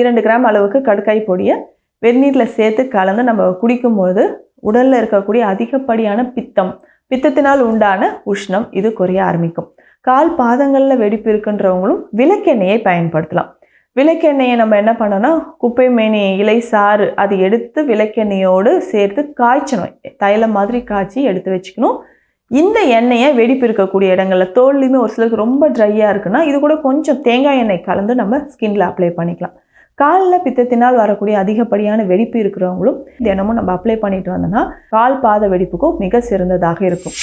இரண்டு கிராம் அளவுக்கு கடுக்காய் பொடியை வெந்நீரில் சேர்த்து கலந்து நம்ம குடிக்கும்போது உடலில் இருக்கக்கூடிய அதிகப்படியான பித்தம் பித்தத்தினால் உண்டான உஷ்ணம் இது குறைய ஆரம்பிக்கும். கால் பாதங்களில் வெடிப்பு இருக்குன்றவங்களும் விளக்கெண்ணெயை பயன்படுத்தலாம். விளக்கெண்ணெயை நம்ம என்ன பண்ணோம்னா குப்பை மேனி இலை சாறு அது எடுத்து விளக்கெண்ணெயோடு சேர்த்து காய்ச்சணும். தைலம் மாதிரி காய்ச்சி எடுத்து வச்சுக்கணும். இந்த எண்ணெயை வெடிப்பு இருக்கக்கூடிய இடங்களில் தோல்லையுமே ஒரு சிலருக்கு ரொம்ப ட்ரையாக இருக்குன்னா இது கூட கொஞ்சம் தேங்காய் எண்ணெய் கலந்து நம்ம ஸ்கின்ல அப்ளை பண்ணிக்கலாம். காலில் பித்தத்தினால் வரக்கூடிய அதிகப்படியான வெடிப்பு இருக்கிறவங்களும் தினமும் நம்ம அப்ளை பண்ணிட்டு வந்தோம்னா கால் பாத வெடிப்புக்கும் மிக சிறந்ததாக இருக்கும்.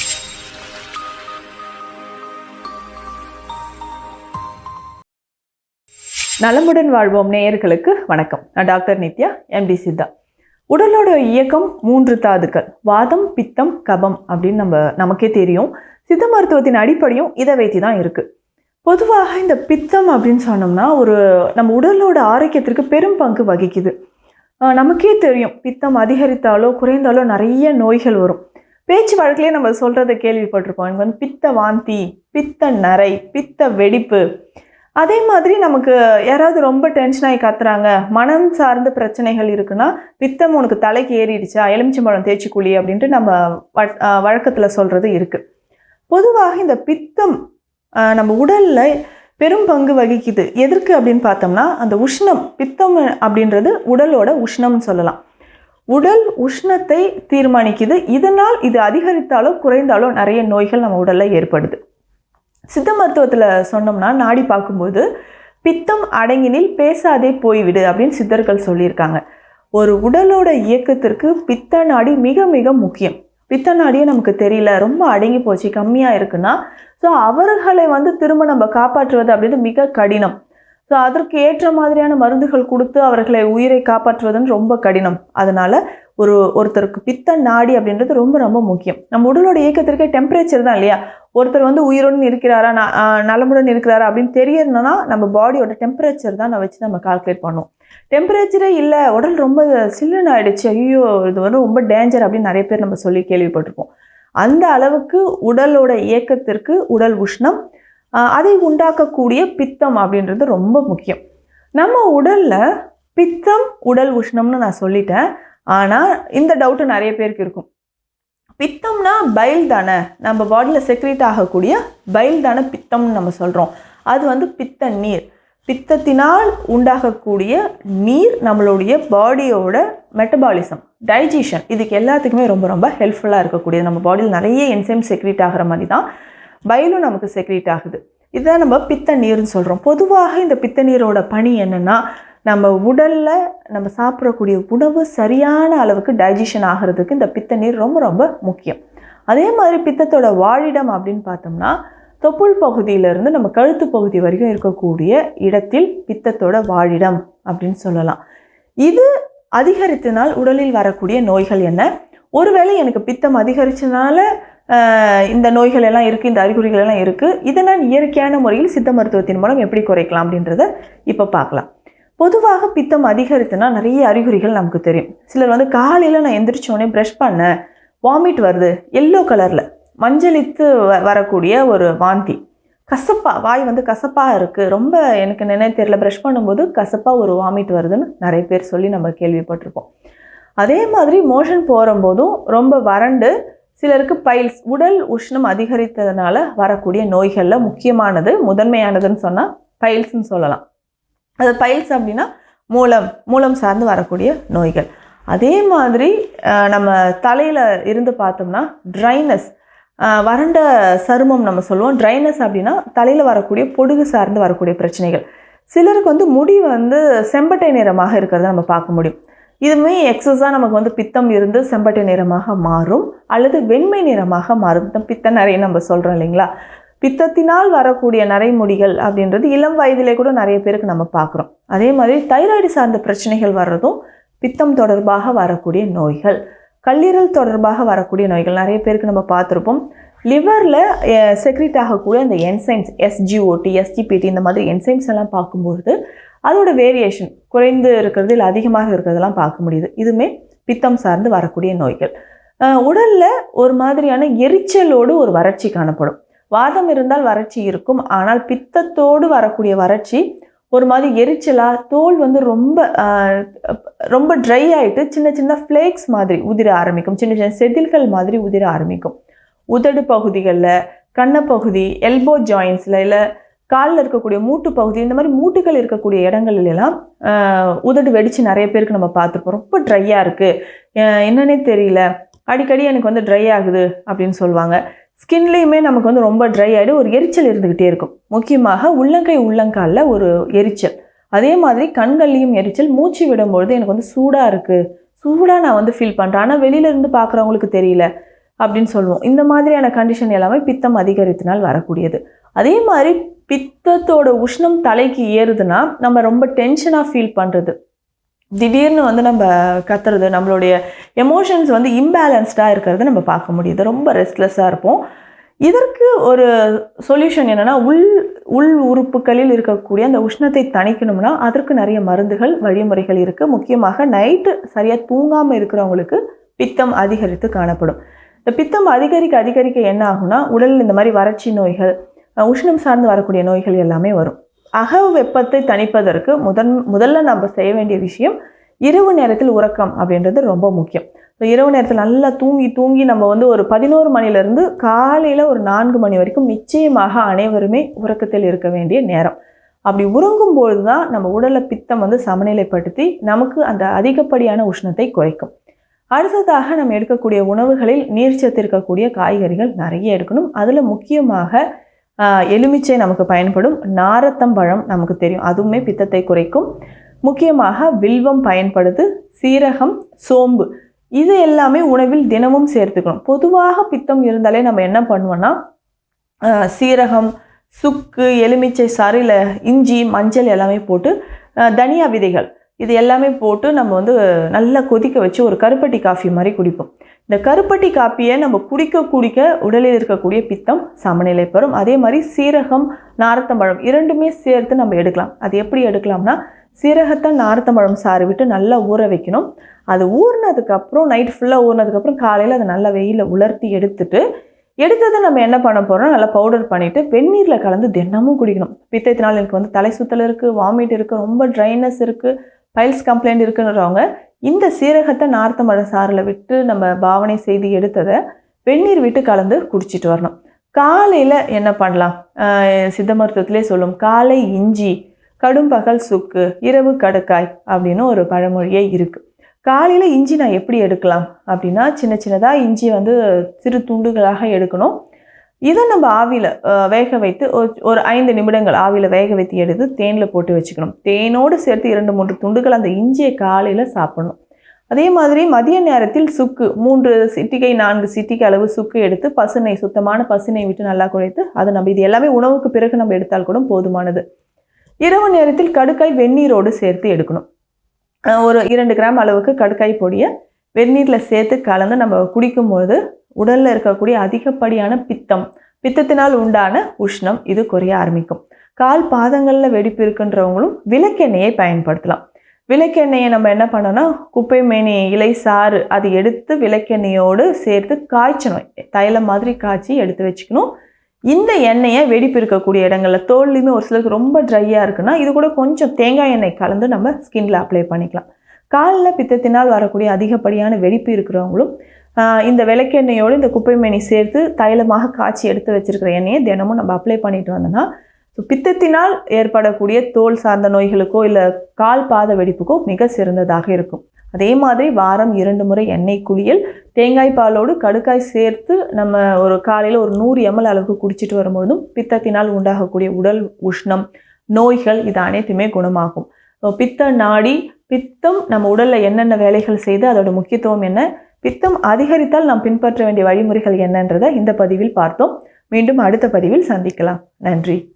நலமுடன் வாழ்வோம் நேயர்களுக்கு வணக்கம். நான் டாக்டர் நித்யா எம்டி சித்தா. உடலோட இயக்கம் மூன்று தாதுக்கள் வாதம் பித்தம் கபம் அப்படின்னு நம்ம நமக்கே தெரியும். சித்த மருத்துவத்தின் அடிப்படையும் இதை வைத்து தான் இருக்குது பொதுவாக இந்த பித்தம் அப்படின்னு சொன்னோம்னா ஒரு நம்ம உடலோட ஆரோக்கியத்திற்கு பெரும் பங்கு வகிக்குது. நமக்கே தெரியும் பித்தம் அதிகரித்தாலோ குறைந்தாலோ நிறைய நோய்கள் வரும். பேச்சு வழக்கிலே நம்ம சொல்கிறத கேள்விப்பட்டிருப்போம். எனக்கு வந்து பித்த வாந்தி பித்த நரை பித்த வெடிப்பு. அதே மாதிரி நமக்கு யாராவது ரொம்ப டென்ஷனாகி கத்துறாங்க மனம் சார்ந்த பிரச்சனைகள் இருக்குன்னா பித்தம் உனக்கு தலைக்கு ஏறிடுச்சா எலுமிச்சம்பழம் தேய்ச்சி குழி அப்படின்ட்டு நம்ம வழக்கத்தில் சொல்கிறது இருக்குது பொதுவாக இந்த பித்தம் நம்ம உடலில் பெரும் பங்கு வகிக்குது. எதற்கு அப்படின்னு பார்த்தோம்னா அந்த உஷ்ணம் பித்தம் அப்படின்றது உடலோட உஷ்ணம்னு சொல்லலாம். உடல் உஷ்ணத்தை தீர்மானிக்குது. இதனால் இது அதிகரித்தாலோ குறைந்தாலோ நிறைய நோய்கள் நம்ம உடலில் ஏற்படுது. சித்த மருத்துவத்தில் சொன்னோம்னா நாடி பார்க்கும்போது பித்தம் அடங்கினில் பேசாதே போய்விடு அப்படின்னு சித்தர்கள் சொல்லியிருக்காங்க. ஒரு உடலோட இயக்கத்திற்கு பித்த நாடி மிக மிக முக்கியம். பித்த நாடியே நமக்கு தெரியல ரொம்ப அடங்கி போச்சு கம்மியாக இருக்குன்னா ஸோ அவர்களை வந்து திரும்ப நம்ம காப்பாற்றுவது அப்படின்றது மிக கடினம். ஸோ அதற்கு ஏற்ற மாதிரியான மருந்துகள் கொடுத்து அவர்களை உயிரை காப்பாற்றுவதுன்னு ரொம்ப கடினம். அதனால் ஒரு ஒருத்தருக்கு பித்த நாடி அப்படின்றது ரொம்ப ரொம்ப முக்கியம். நம்ம உடலோட இயக்கத்திற்கே டெம்பரேச்சர் தான் இல்லையா? ஒருத்தர் வந்து உயிருடன் இருக்கிறாரா நலமுடன் இருக்கிறாரா அப்படின்னு தெரியணும்னா நம்ம பாடியோட டெம்பரேச்சர் தான் நான் வச்சு நம்ம கால்குலேட் பண்ணுவோம் டெம்பரேச்சரே இல்லை. உடல் ரொம்ப சில்லுன்னு ஆயிடுச்சு. ஐயோ இது வந்து ரொம்ப டேஞ்சர் அப்படின்னு நிறைய பேர் நம்ம சொல்லி கேள்விப்பட்டிருப்போம். அந்த அளவுக்கு உடலோட இயக்கத்திற்கு உடல் உஷ்ணம் அதை உண்டாக்கக்கூடிய பித்தம் அப்படின்றது ரொம்ப முக்கியம். நம்ம உடல்ல பித்தம் உடல் உஷ்ணம்னு நான் சொல்லிட்டேன். ஆனால் இந்த டவுட்டு நிறைய பேருக்கு இருக்கும். பித்தம்னா பைல் தானே? நம்ம பாடியில் செக்ரேட் ஆகக்கூடிய பைல் தானே பித்தம்னு நம்ம சொல்கிறோம் அது வந்து பித்த நீர் பித்தத்தினால் உண்டாகக்கூடிய நீர் நம்மளுடைய பாடியோட மெட்டபாலிசம் டைஜஷன் இதுக்கு எல்லாத்துக்குமே ரொம்ப ரொம்ப ஹெல்ப்ஃபுல்லாக இருக்கக்கூடியது. நம்ம பாடியில் நிறைய என்சைம் செக்ரீட் ஆகிற மாதிரி தான் பயிலும் நமக்கு செக்ரீட் ஆகுது. இதுதான் நம்ம பித்த நீர்னு சொல்கிறோம் பொதுவாக இந்த பித்த நீரோட பணி என்னென்னா நம்ம உடலில் நம்ம சாப்பிடக்கூடிய உணவு சரியான அளவுக்கு டைஜஷன் ஆகிறதுக்கு இந்த பித்த நீர் ரொம்ப ரொம்ப முக்கியம். அதே மாதிரி பித்தத்தோட வாழிடம் அப்படின்னு பார்த்தோம்னா தொப்புள் பகுதியிலிருந்து நம்ம கழுத்து பகுதி வரைக்கும் இருக்கக்கூடிய இடத்தில் பித்தத்தோட வாழிடம் அப்படின்னு சொல்லலாம். இது அதிகரித்தனால் உடலில் வரக்கூடிய நோய்கள் என்ன? ஒருவேளை எனக்கு பித்தம் அதிகரிச்சனால இந்த நோய்கள் எல்லாம் இருக்குது இந்த அறிகுறிகள் எல்லாம் இருக்குது இதை நான் இயற்கையான முறையில் சித்த மருத்துவத்தின் மூலம் எப்படி குறைக்கலாம் அப்படின்றத இப்போ பார்க்கலாம். பொதுவாக பித்தம் அதிகரித்துனா நிறைய அறிகுறிகள் நமக்கு தெரியும். சிலர் வந்து காலையில் நான் எந்திரிச்ச உடனே ப்ரஷ் பண்ணேன் வாமிட் வருது எல்லோ கலரில் மஞ்சளித்து வ- வரக்கூடிய ஒரு வாந்தி. கசப்பாக வாய் வந்து கசப்பாக இருக்குது ரொம்ப எனக்கு நினைவு தெரியல. ப்ரஷ் பண்ணும்போது கசப்பாக ஒரு வாமிட் வருதுன்னு நிறைய பேர் சொல்லி நம்ம கேள்விப்பட்டிருப்போம். அதே மாதிரி மோஷன் போகும்போதும் ரொம்ப வறண்டு சிலருக்கு பைல்ஸ் உடல் உஷ்ணம் அதிகரித்ததுனால வரக்கூடிய நோய்களில் முக்கியமானது முதன்மையானதுன்னு சொன்னால் பைல்ஸ்னு சொல்லலாம். அது பைல்ஸ் அப்படின்னா மூலம் மூலம் சார்ந்து வரக்கூடிய நோய்கள். அதே மாதிரி நம்ம தலையில் இருந்து பார்த்தோம்னா ட்ரைனஸ் வறண்ட சருமம் நம்ம சொல்லுவோம். ட்ரைனஸ் அப்படின்னா தலையில் வரக்கூடிய பொடுகு சார்ந்து வரக்கூடிய பிரச்சனைகள். சிலருக்கு வந்து முடி வந்து செம்பட்டை நிறமாக இருக்கிறத நம்ம பார்க்க முடியும். இதுவுமே எக்ஸஸாக நமக்கு வந்து பித்தம் இருந்து செம்பட்டை நிறமாக மாறும் அல்லது வெண்மை நிறமாக மாறும். பித்த நிறைய நம்ம சொல்கிறோம் இல்லைங்களா? பித்தத்தினால் வரக்கூடிய நரைமுடிகள் அப்படின்றது இளம் வயதிலே கூட நிறைய பேருக்கு நம்ம பார்க்குறோம். அதே மாதிரி தைராய்டு சார்ந்த பிரச்சனைகள் வர்றதும் பித்தம் தொடர்பாக வரக்கூடிய நோய்கள். கல்லீரல் தொடர்பாக வரக்கூடிய நோய்கள். நிறைய பேருக்கு நம்ம பார்த்துருப்போம். லிவரில் செக்ரிட் ஆகக்கூடிய அந்த என்சைம்ஸ் எஸ்ஜிஓடி எஸ்டிபிடி இந்த மாதிரி என்சைம்ஸ் எல்லாம் பார்க்கும்பொழுது அதோட வேரியேஷன் குறைந்து இருக்கிறது இல்லை அதிகமாக இருக்கிறதெல்லாம் பார்க்க முடியுது. இதுவுமே பித்தம் சார்ந்து வரக்கூடிய நோய்கள். உடலில் ஒரு மாதிரியான எரிச்சலோடு ஒரு வறட்சி காணப்படும். வாதம் இருந்தால் வறட்சி இருக்கும். ஆனால் பித்தத்தோடு வரக்கூடிய வறட்சி ஒரு மாதிரி எரிச்சலாக தோல் வந்து ரொம்ப ரொம்ப ட்ரை ஆகிட்டு சின்ன சின்ன ஃப்ளேக்ஸ் மாதிரி உதிர ஆரம்பிக்கும். சின்ன சின்ன செதில்கள் மாதிரி உதிர ஆரம்பிக்கும். உதடு பகுதிகளில் கண்ணப்பகுதி எல்போ ஜாயின்ஸில் இல்லை காலில் இருக்கக்கூடிய மூட்டு பகுதி இந்த மாதிரி மூட்டுகள் இருக்கக்கூடிய இடங்கள்லாம் உதடு வெடித்து நிறைய பேருக்கு நம்ம பார்த்துருப்போம். ரொம்ப ட்ரையாக இருக்குது என்னன்னே தெரியல. அடிக்கடி எனக்கு வந்து ட்ரை ஆகுது அப்படின்னு சொல்லுவாங்க. ஸ்கின்லேயுமே நமக்கு வந்து ரொம்ப ட்ரை ஆகிடும் ஒரு எரிச்சல் இருந்துக்கிட்டே இருக்கும். முக்கியமாக உள்ளங்கை உள்ளங்காலில் ஒரு எரிச்சல். அதே மாதிரி கண்கள்லையும் எரிச்சல். மூச்சு விடும்பொழுது எனக்கு வந்து சூடாக இருக்குது சூடாக நான் வந்து ஃபீல் பண்ணுறேன் ஆனால் வெளியிலேருந்து பார்க்குறவங்களுக்கு தெரியல அப்படின்னு சொல்லுவோம். இந்த மாதிரியான கண்டிஷன் எல்லாமே பித்தம் அதிகரித்தினால் வரக்கூடியது. அதே மாதிரி பித்தத்தோட உஷ்ணம் தலைக்கு ஏறுதுன்னா நம்ம ரொம்ப டென்ஷனாக ஃபீல் பண்ணுறது திடீர்னு வந்து நம்ம கத்துறது நம்மளுடைய எமோஷன்ஸ் வந்து இம்பேலன்ஸ்டாக இருக்கிறத நம்ம பார்க்க முடியுது. ரொம்ப ரெஸ்ட்லெஸ்ஸாக இருப்போம். இதற்கு ஒரு சொல்யூஷன் என்னென்னா உள் உள் உறுப்புகளில் இருக்கக்கூடிய அந்த உஷ்ணத்தை தணிக்கணும்னா அதற்கு நிறைய மருந்துகள் வழிமுறைகள் இருக்குது முக்கியமாக நைட்டு சரியாக தூங்காமல் இருக்கிறவங்களுக்கு பித்தம் அதிகரித்து காணப்படும். இந்த பித்தம் அதிகரிக்க அதிகரிக்க என்ன ஆகும்னா உடலில் இந்த மாதிரி வறட்சி நோய்கள் உஷ்ணம் சார்ந்து வரக்கூடிய நோய்கள் எல்லாமே வரும். அக வெப்பத்தை தணிப்பதற்கு முதன் முதல்ல நம்ம செய்ய வேண்டிய விஷயம் இரவு நேரத்தில் உறக்கம் அப்படின்றது ரொம்ப முக்கியம். ஸோ இரவு நேரத்தில் நல்லா தூங்கி தூங்கி நம்ம வந்து ஒரு பதினோரு மணிலேருந்து காலையில் ஒரு நான்கு மணி வரைக்கும் நிச்சயமாக அனைவருமே உறக்கத்தில் இருக்க வேண்டிய நேரம். அப்படி உறங்கும் பொழுது தான் நம்ம உடலை பித்தம் வந்து சமநிலைப்படுத்தி நமக்கு அந்த அதிகப்படியான உஷ்ணத்தை குறைக்கும். அடுத்ததாக நம்ம எடுக்கக்கூடிய உணவுகளில் நீர்ச்சத்து இருக்கக்கூடிய காய்கறிகள் நிறைய எடுக்கணும். அதில் முக்கியமாக எலுமிச்சை நமக்கு பயன்படும் நாரத்தம்பழம் நமக்கு தெரியும். அதுவுமே பித்தத்தை குறைக்கும். முக்கியமாக வில்வம் பயன்படுது சீரகம் சோம்பு. இது எல்லாமே உணவில் தினமும் சேர்த்துக்கணும். பொதுவாக பித்தம் இருந்தாலே நம்ம என்ன பண்ணுவோன்னா சீரகம் சுக்கு எலுமிச்சை சாறில் இஞ்சி மஞ்சள் எல்லாமே போட்டு தனியா விதைகள். இது எல்லாமே போட்டு நம்ம வந்து நல்லா கொதிக்க வச்சு ஒரு கருப்பட்டி காஃபி மாதிரி குடிப்போம். இந்த கருப்பட்டி காப்பியை நம்ம குடிக்க குடிக்க உடலில் இருக்கக்கூடிய பித்தம் சமநிலை பெறும் அதே மாதிரி சீரகம் நார்த்தம்பழம் இரண்டுமே சேர்த்து நம்ம எடுக்கலாம். அது எப்படி எடுக்கலாம்னா சீரகத்தை நார்த்தம்பழம் சாறு விட்டு நல்லா ஊற வைக்கணும். அது ஊறினதுக்கப்புறம் நைட் ஃபுல்லாக ஊறினதுக்கப்புறம் காலையில் அதை நல்லா வெயிலில் உலர்த்தி எடுத்துட்டு எடுத்ததை நம்ம என்ன பண்ண போகிறோம் நல்லா பவுடர் பண்ணிவிட்டு வெந்நீரில் கலந்து தினமும் குடிக்கணும். பித்தத்தினால் எனக்கு வந்து தலை சுத்தல் இருக்குது வாமிட் இருக்குது ரொம்ப ட்ரைனஸ் இருக்குது பைல்ஸ் கம்ப்ளைண்ட் இருக்குன்றவங்க இந்த சீரகத்தை நார்த்தமழ சாறில் விட்டு நம்ம பாவனை செய்து எடுத்ததை வெந்நீர் விட்டு கலந்து குடிச்சிட்டு வரணும். காலையில் என்ன பண்ணலாம்? சித்த மருத்துவத்திலே சொல்லும் காலை இஞ்சி கடும் பகல் சுக்கு இரவு கடுக்காய் அப்படின்னு ஒரு பழமொழியே இருக்குது காலையில் இஞ்சி நான் எப்படி எடுக்கலாம்? அப்படின்னா சின்ன சின்னதாக இஞ்சி வந்து சிறு துண்டுகளாக எடுக்கணும். இதை நம்ம ஆவியில் வேக வைத்து ஒரு- ஐந்து நிமிடங்கள் ஆவியில் வேக வைத்து எடுத்து தேனில் போட்டு வச்சுக்கணும். தேனோடு சேர்த்து இரண்டு மூன்று துண்டுகள் அந்த இஞ்சியை காலையில் சாப்பிடணும். அதே மாதிரி மதிய நேரத்தில் சுக்கு மூன்று சிட்டிகை நான்கு சிட்டிகை அளவு சுக்கு எடுத்து பசுனை சுத்தமான பசுனை விட்டு நல்லா குழைத்து அது நம்ம இது எல்லாமே உணவுக்கு பிறகு நம்ம எடுத்தால் கூட போதுமானது. இரவு நேரத்தில் கடுக்காய் வெந்நீரோடு சேர்த்து எடுக்கணும். ஒரு இரண்டு கிராம் அளவுக்கு கடுக்காய் பொடியை வெந்நீரில் சேர்த்து கலந்து நம்ம குடிக்கும்போது உடலில் இருக்கக்கூடிய அதிகப்படியான பித்தம். பித்தத்தினால் உண்டான உஷ்ணம் இது குறைய ஆரம்பிக்கும். கால் பாதங்களில் வெடிப்பு இருக்குன்றவங்களும் விளக்கெண்ணெயை பயன்படுத்தலாம். விளக்கெண்ணெயை நம்ம என்ன பண்ணோம்னா குப்பை மேனி இலை சாறு அது எடுத்து விளக்கெண்ணெயோடு சேர்த்து காய்ச்சணும். தைலம் மாதிரி காய்ச்சி எடுத்து வச்சுக்கணும். இந்த எண்ணெயை வெடிப்பு இருக்கக்கூடிய இடங்களில் தோல்லையுமே ஒரு சிலருக்கு ரொம்ப ட்ரையாக இருக்குன்னா இது கூட கொஞ்சம் தேங்காய் எண்ணெய் கலந்து நம்ம ஸ்கின்ல அப்ளை பண்ணிக்கலாம். காலில் பித்தத்தினால் வரக்கூடிய அதிகப்படியான வெடிப்பு இருக்கிறவங்களும் இந்த விளக்கெண்ணெயோடு இந்த குப்பைமேனி சேர்த்து தைலமாக காய்ச்சி எடுத்து வச்சுருக்கிற எண்ணெயை தினமும் நம்ம அப்ளை பண்ணிட்டு வந்தோம்னா ஸோ பித்தத்தினால் ஏற்படக்கூடிய தோல் சார்ந்த நோய்களுக்கோ இல்லை கால் பாத வெடிப்புக்கோ மிக சிறந்ததாக இருக்கும். அதே மாதிரி வாரம் இரண்டு முறை எண்ணெய் குளியல் தேங்காய் பாலோடு கடுக்காய் சேர்த்து நம்ம ஒரு காலையில் ஒரு நூறு எம்எல் அளவுக்கு குடிச்சிட்டு வரும்பொழுதும் பித்தத்தினால் உண்டாகக்கூடிய உடல் உஷ்ணம் நோய்கள் இது அனைத்துமே குணமாகும். ஸோ பித்த நாடி பித்தம் நம்ம உடலில் என்னென்ன வேலைகள் செய்து அதோட முக்கியத்துவம் என்ன? பித்தம் அதிகரித்தால் நாம் பின்பற்ற வேண்டிய வழிமுறைகள் என்னன்றதை இந்த பதிவில் பார்த்தோம். மீண்டும் அடுத்த பதிவில் சந்திக்கலாம். நன்றி.